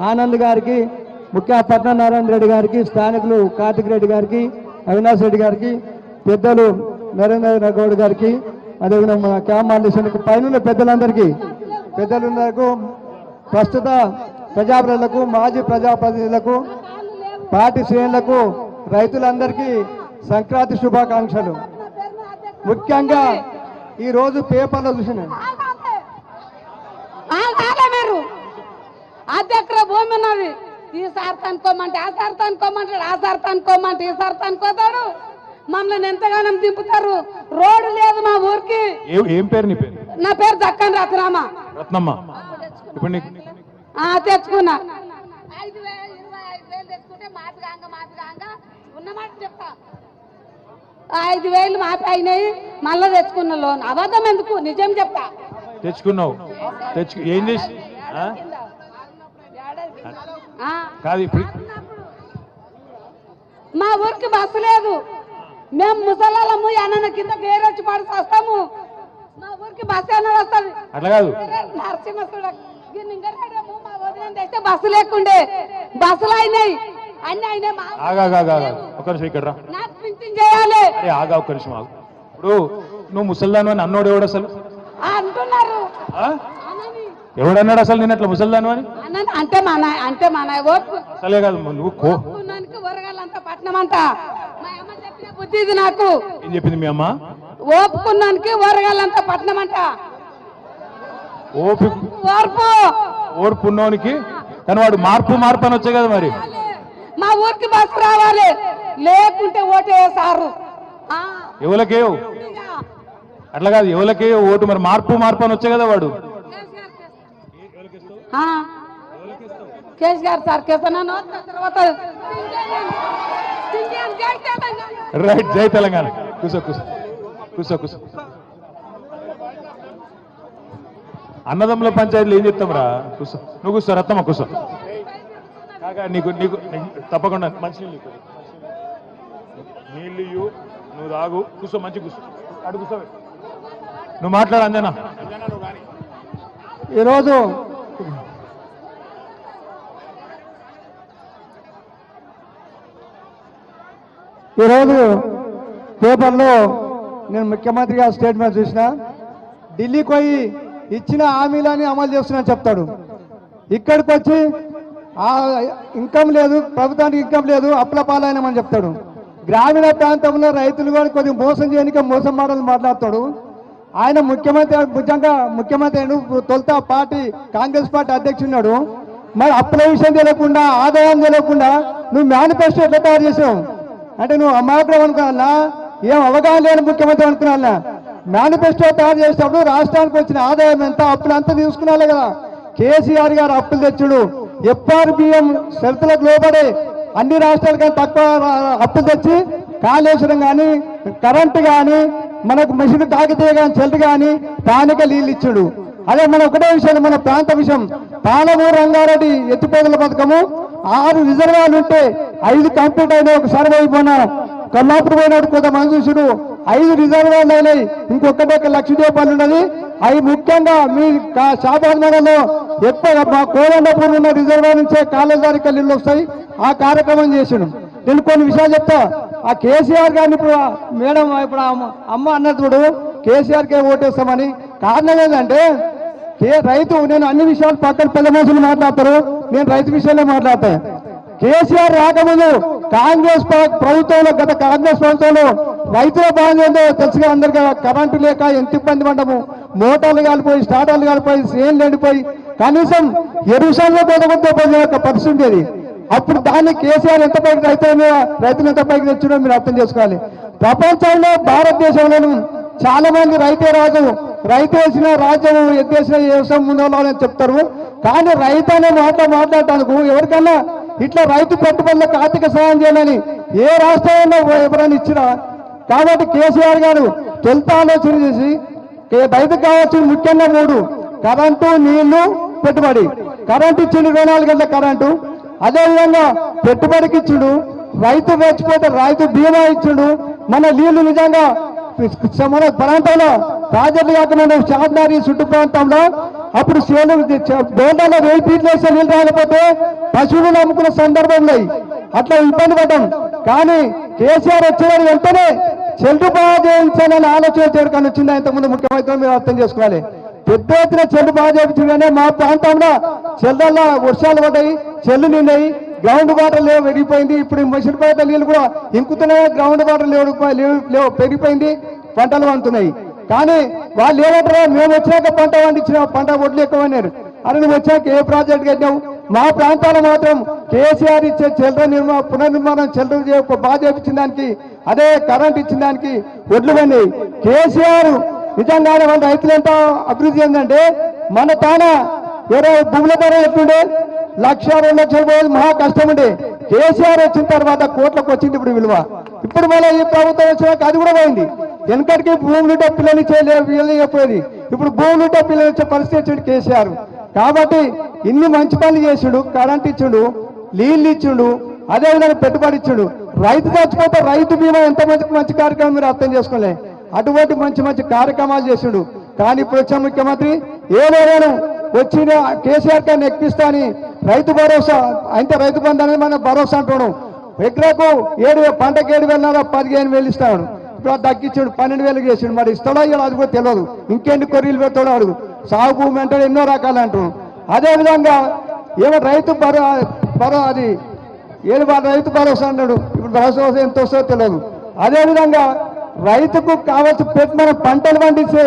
ఆనంద్ గారికి ముఖ్య పద్మనారాయణ రెడ్డి గారికి స్థానికులు కార్తిక్ రెడ్డి గారికి అవినాష్ రెడ్డి గారికి పెద్దలు నరేంద్ర గౌడ్ గారికి అదేవిధంగా మన క్యాంప్ ఆర్డేషన్కి పైన పెద్దలందరికీ పెద్దలందరకు ప్రస్తుత ప్రజాప్రతినిధులకు మాజీ ప్రజాప్రతినిధులకు పార్టీ శ్రేణులకు రైతులందరికీ సంక్రాంతి శుభాకాంక్షలు. ముఖ్యంగా ఈరోజు పేపర్లో చూసిన ఆగాలే మీరు అద్దెక్కడ భూమి ఉన్నది. ఈ సార్ అనుకోమంటే ఆ సార్ అనుకోమంటాడు ఆ సార్ అనుకోమంటే ఈ సార్ అనుకోతాడు మమ్మల్ని ఎంతగానో దింపుతారు? రోడ్డు లేదు మా ఊరికి. ఏ- పేరు నీ పేరు? నా పేరు దక్కన్ రత్నామ రత్నమ్మ. తెచ్చుకున్నా. ఐదు వేలు ఇరవై ఐదు వేలు తెచ్చుకుంటే మాపి కాంగ మాపి కాంగ ఉన్నమాట చెప్తా. ఐదు వేలు మాపి అయినాయి. మళ్ళీ తెచ్చుకున్న లోన్. అబద్ధం ఎందుకు? నిజం చెప్తా. తెచ్చుకున్నావు. తెచ్చుకు ఏం చేసి కాదు ఇప్పుడు. మా ఊరికి బస్సు లేదు. మేము ముసలాళ్ళము అన్న కింద గేరొచ్చి పడి వస్తాము మా ఊరికి బస్సు అన్నది వస్తుంది? అట్లా కాదు. నరసింహ చూడ గింగరాడము మా వదిన తెస్తే బస్సు లేకుండే. బస్సులు అయినాయి. అన్ని అయినాయి. మా ఆగా ఆగా ఆగా ఒక నిమిషం ఇక్కడ రా. నాకు పింఛన్ చేయాలి అరే ఆగా ఒక నిమిషం ఆగు. ఇప్పుడు నువ్వు ముసల్దాను అని అన్నోడు ఎవడు అసలు? అంటున్నారు. ఎవడన్నాడు అసలు నేను అట్లా ముసల్దాను అని అంటే మా నాయ అంటే మా నాయ ఓపు అసలే కాదు నువ్వు కో. పట్నం అంట మా అమ్మ చెప్పిన బుద్ధి ఇది నాకు. ఏం చెప్పింది మీ అమ్మ? ఓపుకున్నానికి వరగాలంతా పట్నం అంట ఓపి ఓర్పు. ఓర్పు ఉన్నోనికి కానీ వాడు మార్పు మార్పు అని వచ్చాయి కదా మరి. మా ఊరికి బస్సు రావాలి. లేకుంటే ఓటేసారు ఆ, ఎవరికేయో అట్లా కాదు ఎవరికేయో ఓటు మరి మార్పు మార్పు అని వచ్చాయి కదా వాడు. కేస్ గారు సార్ కేసనా తర్వాత సింగియన్ జై తెలంగాణ. రైట్ జై తెలంగాణ. కూసో కూసో కూసో కూసో అన్నదమ్ముల పంచాయతీలు ఏం చెప్తాం రా కూసో నువ్వు కూర్చో రత్తమ్మ కూసో కాగా నీకు నీకు నీకు తప్పకుండా మంచి నీళ్ళు ఇవ్వు. నీళ్ళు ఇవ్వు నువ్వు తాగు. కూర్చో మంచి కూర్చో. అడు కూర్చో నువ్వు మాట్లాడు అంజనా. ఈరోజు ఈరోజు పేపర్లో నేను ముఖ్యమంత్రి గారి స్టేట్మెంట్ చూసిన ఢిల్లీకి పోయి ఇచ్చిన హామీలని అమలు చేస్తున్నా చెప్తాడు. ఇక్కడికి వచ్చి ఇన్కమ్ లేదు ప్రభుత్వానికి ఇన్కమ్ లేదు అప్పుల పాలైనమని చెప్తాడు. గ్రామీణ ప్రాంతంలో రైతులు కూడా కొద్దిగా మోసం చేయడానికి మోసం మాటలు మాట్లాడతాడు. ఆయన ముఖ్యమంత్రి భుజంగా ముఖ్యమంత్రి అయిన తొలుత పార్టీ కాంగ్రెస్ పార్టీ అధ్యక్షున్నాడు మరి అప్పుల విషయం తెలియకుండా ఆదాయం తెలియకుండా నువ్వు మేనిఫెస్టో ఎట్లా తయారు చేసావు. అంటే నువ్వు అమాయకుడు అనుకున్నా ఏం అవగాహన లేని ముఖ్యమంత్రి అనుకున్నా మేనిఫెస్టో తయారు చేసేటప్పుడు రాష్ట్రానికి వచ్చిన ఆదాయం ఎంత? అప్పులు అంతా తీసుకున్నాలే కదా. కేసీఆర్ గారు అప్పులు తెచ్చుడు. ఎఫ్ఆర్బిఎం షరతులకు లోబడి అన్ని రాష్ట్రాల కన్నా తక్కువ అప్పులు తెచ్చి కాళేశ్వరం కానీ కరెంటు కానీ మనకు మిషన్ తాగితే కానీ చెల్లి కానీ స్థానిక నీళ్ళు ఇచ్చుడు. అదే మన ఒకటే విషయం మన ప్రాంత విషయం. పాలమూరు రంగారెడ్డి ఎత్తిపోతుల పథకము ఆరు రిజర్వాలు ఉంటే ఐదు కంప్లీట్ అయినాయి ఒక సర్వే అయిపోయినా కొల్లాపూర్ పోయినాడు కొంతమంది చూసుడు ఐదు రిజర్వాలు అయినాయి. ఇంకొకటి ఒక లక్ష రూపాయలు ఉన్నది. అవి ముఖ్యంగా మీ కా- షాబాద్ నగర్లో ఎక్కువ మా కోదండపూర్ ఉన్న రిజర్వాయర్ నుంచే కాలేజారికి నీళ్ళు వస్తాయి. ఆ కార్యక్రమం చేసిండు. నేను కొన్ని విషయాలు చెప్తా. ఆ కేసీఆర్ గారిని ఇప్పుడు మేడం ఇప్పుడు అమ్మ- అమ్మ అన్నప్పుడు కేసీఆర్కే ఓటేస్తామని. కారణం ఏంటంటే ఏ రైతు నేను అన్ని విషయాలు పక్కన పెద్ద మనుషులు మాట్లాడతారు నేను రైతు విషయంలో మాట్లాడతాను కేసీఆర్ రాకముందు కాంగ్రెస్ ప్రభుత్వంలో గత కాంగ్రెస్ ప్రభుత్వంలో రైతుల బాధ ఏందో తెలుసుగా అందరికీ కరెంటు లేక ఎంత ఇబ్బంది పడ్డాము. మోటార్లు కాలిపోయి స్టార్టర్లు కాలిపోయి సేన్లు ఎండిపోయి కనీసం ఎరుసంలో పోయిన యొక్క పరిస్థితి ఉండేది. అప్పుడు దాన్ని కేసీఆర్ ఎంత పైకి రైతుల మీద రైతులు ఎంత పైకి తెచ్చుడో మీరు అర్థం చేసుకోవాలి. ప్రపంచంలో భారతదేశంలోనూ చాలా మంది రైతే రాజు రైతు వేసిన రాజ్యం ఎత్తేసిన వ్యవసాయం ముందు చెప్తారు కానీ రైతు అనే మాట మాట్లాడటానికి ఎవరికన్నా ఇట్లా రైతు పెట్టుబడులకు ఆర్థిక సహాయం చేయాలని ఏ రాష్ట్రంలో ఎవరైనా ఇచ్చినా కాబట్టి కేసీఆర్ గారు తొలుత ఆలోచన చేసి ఏ రైతుకు కావాల్సిన ముఖ్యంగా మూడు కరెంటు నీళ్ళు పెట్టుబడి. కరెంటు ఇచ్చిండు ఇరవై నాలుగు గంటల కరెంటు. అదేవిధంగా పెట్టుబడికి ఇచ్చుడు రైతు వేచిపోతే రైతు బీమా ఇచ్చుడు. మన నీళ్ళు నిజంగా మన ప్రాంతంలో ప్రాజెక్టులు కాకుండా చార్మినార్ చుట్టు ప్రాంతంలో అప్పుడు సేలు బోండాలో వెయ్యి ఫీట్లు వేసే నీళ్ళు రాకపోతే పశువులు నమ్ముకున్న సందర్భం ఉన్నాయి అట్లా ఇబ్బంది పడ్డాం. కానీ కేసీఆర్ వచ్చేవారు వెంటనే చెల్లు బాగా చేయించాలని ఆలోచన చేయడానికి వచ్చింది? ఇంతకుముందు ముఖ్యమంత్రి మీరు అర్థం చేసుకోవాలి. పెద్ద ఎత్తున చెల్లు బాగా చేయించిందనే మా ప్రాంతంలో చెల్లల్లో వర్షాలు పడ్డాయి చెల్లు నిండాయి గ్రౌండ్ వాటర్ లేవు పెరిగిపోయింది ఇప్పుడు మసిలిపేట నీళ్ళు కూడా ఇంకుతున్నాయి? గ్రౌండ్ వాటర్ లేవు లేవు- లేవు పెరిగిపోయింది పంటలు వంతున్నాయి కానీ వాళ్ళు ఏమంటారో మేము వచ్చాక పంట పండించిన పంట ఒడ్లు ఎక్కువ అన్నారు అరే నువ్వు వచ్చాక ఏ ప్రాజెక్ట్ కట్టినావు మా ప్రాంతాలు మాత్రం కేసీఆర్ ఇచ్చే చిల్లర నిర్మా పునర్నిర్మాణం చిల్లర బాధ్యత ఇచ్చిన దానికి అదే కరెంట్ ఇచ్చిన దానికి ఒడ్లు పడినాయి కేసీఆర్ నిజంగానే వాళ్ళ రైతులు ఎంత అభివృద్ధి చెందంటే మన తాన ఎవరో భూముల ధర ఎట్లుండే? లక్ష రెండు లక్షల రూపాయలు మహా కష్టం ఉండే. కేసీఆర్ వచ్చిన తర్వాత కోట్లకు వచ్చింది ఇప్పుడు విలువ. ఇప్పుడు మళ్ళీ ఈ ప్రభుత్వం వచ్చినాక అది కూడా పోయింది. వెనకటికి భూములు ఉంటే పిల్లలు చేయలేకపోయేది ఇప్పుడు భూములు ఉంటే పిల్లలు ఇచ్చే పరిస్థితి వచ్చిండు కేసీఆర్. కాబట్టి ఇన్ని మంచి పనులు చేసిండు కరెంట్ ఇచ్చిండు నీళ్ళు ఇచ్చిండు అదేవిధంగా పెట్టుబడి ఇచ్చిండు. రైతు చచ్చిపోతే రైతు బీమా ఎంత మంచి మంచి కార్యక్రమం మీరు అర్థం చేసుకోలే. అటువంటి మంచి మంచి కార్యక్రమాలు చేసిండు. కానీ ఇప్పుడు వచ్చే ముఖ్యమంత్రి ఏదైనా వచ్చిన కేసీఆర్ గారిని ఎక్కిస్తా అని రైతు భరోసా అంటే రైతు బంధు అనేది మన భరోసా అంటున్నాం ఎకరాకు ఏడు వే- ఏడు వేల పదిహేను వేలు ఇస్తాడు. ఇప్పుడు తగ్గించాడు పన్నెండు వేలకు చేసాడు. మరి ఇస్తాడో ఇలా అది కూడా తెలియదు ఇంకెన్ని కొర్రీలు పెడతాడో అడుగు. సాగు భూమి అంటాడు ఎన్నో రకాలు అంటారు అదేవిధంగా ఏమో రైతు భరో భరో అది ఏడు రైతు భరోసా అన్నాడు. ఇప్పుడు భరోసా ఎంత వస్తుందో తెలియదు అదేవిధంగా రైతుకు కావాల్సిన పెట్టి మనం పంటలు పండిస్తే